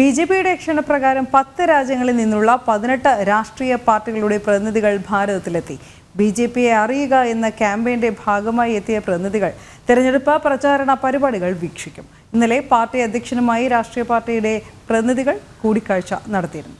B J പിയുടെ ക്ഷണപ്രകാരം പത്ത് രാജ്യങ്ങളിൽ നിന്നുള്ള പതിനെട്ട് രാഷ്ട്രീയ പാർട്ടികളുടെ പ്രതിനിധികൾ ഭാരതത്തിലെത്തി. ബി ജെ പിയെ അറിയുക എന്ന ക്യാമ്പയിന്റെ ഭാഗമായി എത്തിയ പ്രതിനിധികൾ തെരഞ്ഞെടുപ്പ് പ്രചാരണ പരിപാടികൾ വീക്ഷിക്കും. ഇന്നലെ പാർട്ടി അധ്യക്ഷനുമായി രാഷ്ട്രീയ പാർട്ടിയുടെ പ്രതിനിധികൾ കൂടിക്കാഴ്ച നടത്തിയിരുന്നു.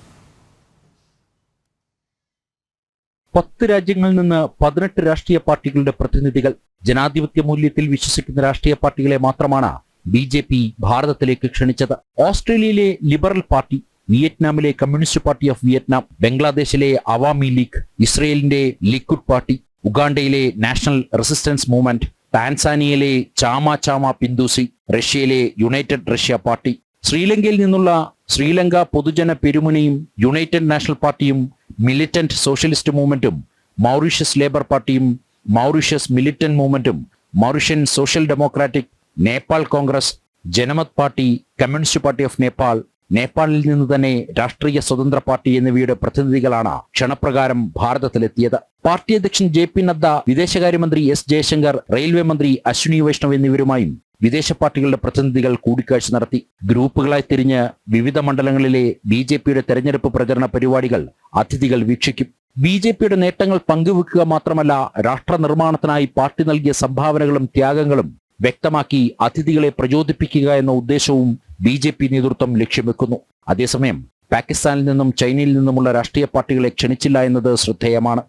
പത്ത് രാജ്യങ്ങളിൽ നിന്ന് പതിനെട്ട് രാഷ്ട്രീയ പാർട്ടികളുടെ പ്രതിനിധികൾ ജനാധിപത്യ മൂല്യത്തിൽ വിശ്വസിക്കുന്ന രാഷ്ട്രീയ പാർട്ടികളെ മാത്രമാണ് ബി ജെ പി ഭാരതത്തിലേക്ക് ക്ഷണിച്ചത് ഓസ്ട്രേലിയയിലെ ലിബറൽ പാർട്ടി വിയറ്റ്നാമിലെ കമ്മ്യൂണിസ്റ്റ് പാർട്ടി ഓഫ് വിയറ്റ്നാം ബംഗ്ലാദേശിലെ അവാമി ലീഗ് ഇസ്രയേലിന്റെ ലിക്വിഡ് പാർട്ടി ഉഗാണ്ടയിലെ നാഷണൽ റെസിസ്റ്റൻസ് മൂവ്മെന്റ് ടാൻസാനിയയിലെ ചാമ ചാമ പിന്ദുസി റഷ്യയിലെ യുണൈറ്റഡ് റഷ്യ പാർട്ടി. ശ്രീലങ്കയിൽ നിന്നുള്ള ശ്രീലങ്ക പൊതുജന പെരുമുനയും യുണൈറ്റഡ് നാഷണൽ പാർട്ടിയും മിലിറ്റന്റ് സോഷ്യലിസ്റ്റ് മൂവ്മെന്റും മൗറീഷ്യസ് ലേബർ പാർട്ടിയും Mauritius militant മൂവ്മെന്റും Mauritian social democratic Nepal Congress Janamat party communist party of Nepal നേപ്പാളിൽ നിന്ന് തന്നെ രാഷ്ട്രീയ സ്വതന്ത്ര പാർട്ടി എന്നിവയുടെ പ്രതിനിധികളാണ് ക്ഷണപ്രകാരം ഭാരതത്തിലെത്തിയത്. പാർട്ടി അധ്യക്ഷൻ ജെ പി നദ്ദ വിദേശകാര്യമന്ത്രി എസ് ജയശങ്കർ റെയിൽവേ മന്ത്രി അശ്വിനി വൈഷ്ണവ് എന്നിവരുമായും വിദേശ പാർട്ടികളുടെ പ്രതിനിധികൾ കൂടിക്കാഴ്ച നടത്തി. ഗ്രൂപ്പുകളായി തിരിഞ്ഞ് വിവിധ മണ്ഡലങ്ങളിലെ ബി ജെ പിയുടെ തെരഞ്ഞെടുപ്പ് പ്രചരണ പരിപാടികൾ അതിഥികൾ വീക്ഷിക്കും. ബി ജെ പിയുടെ നേട്ടങ്ങൾ പങ്കുവെക്കുക മാത്രമല്ല രാഷ്ട്ര നിർമ്മാണത്തിനായി പാർട്ടി നൽകിയ സംഭാവനകളും ത്യാഗങ്ങളും വ്യക്തമാക്കി അതിഥികളെ പ്രചോദിപ്പിക്കുക എന്ന ഉദ്ദേശവും ബി ജെ പി നേതൃത്വം ലക്ഷ്യം വെക്കുന്നു. അതേസമയം പാകിസ്ഥാനിൽ നിന്നും ചൈനയിൽ നിന്നുമുള്ള രാഷ്ട്രീയ പാർട്ടികളെ ക്ഷണിച്ചില്ല എന്നത് ശ്രദ്ധേയമാണ്.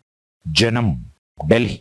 ജനം ഡൽഹി.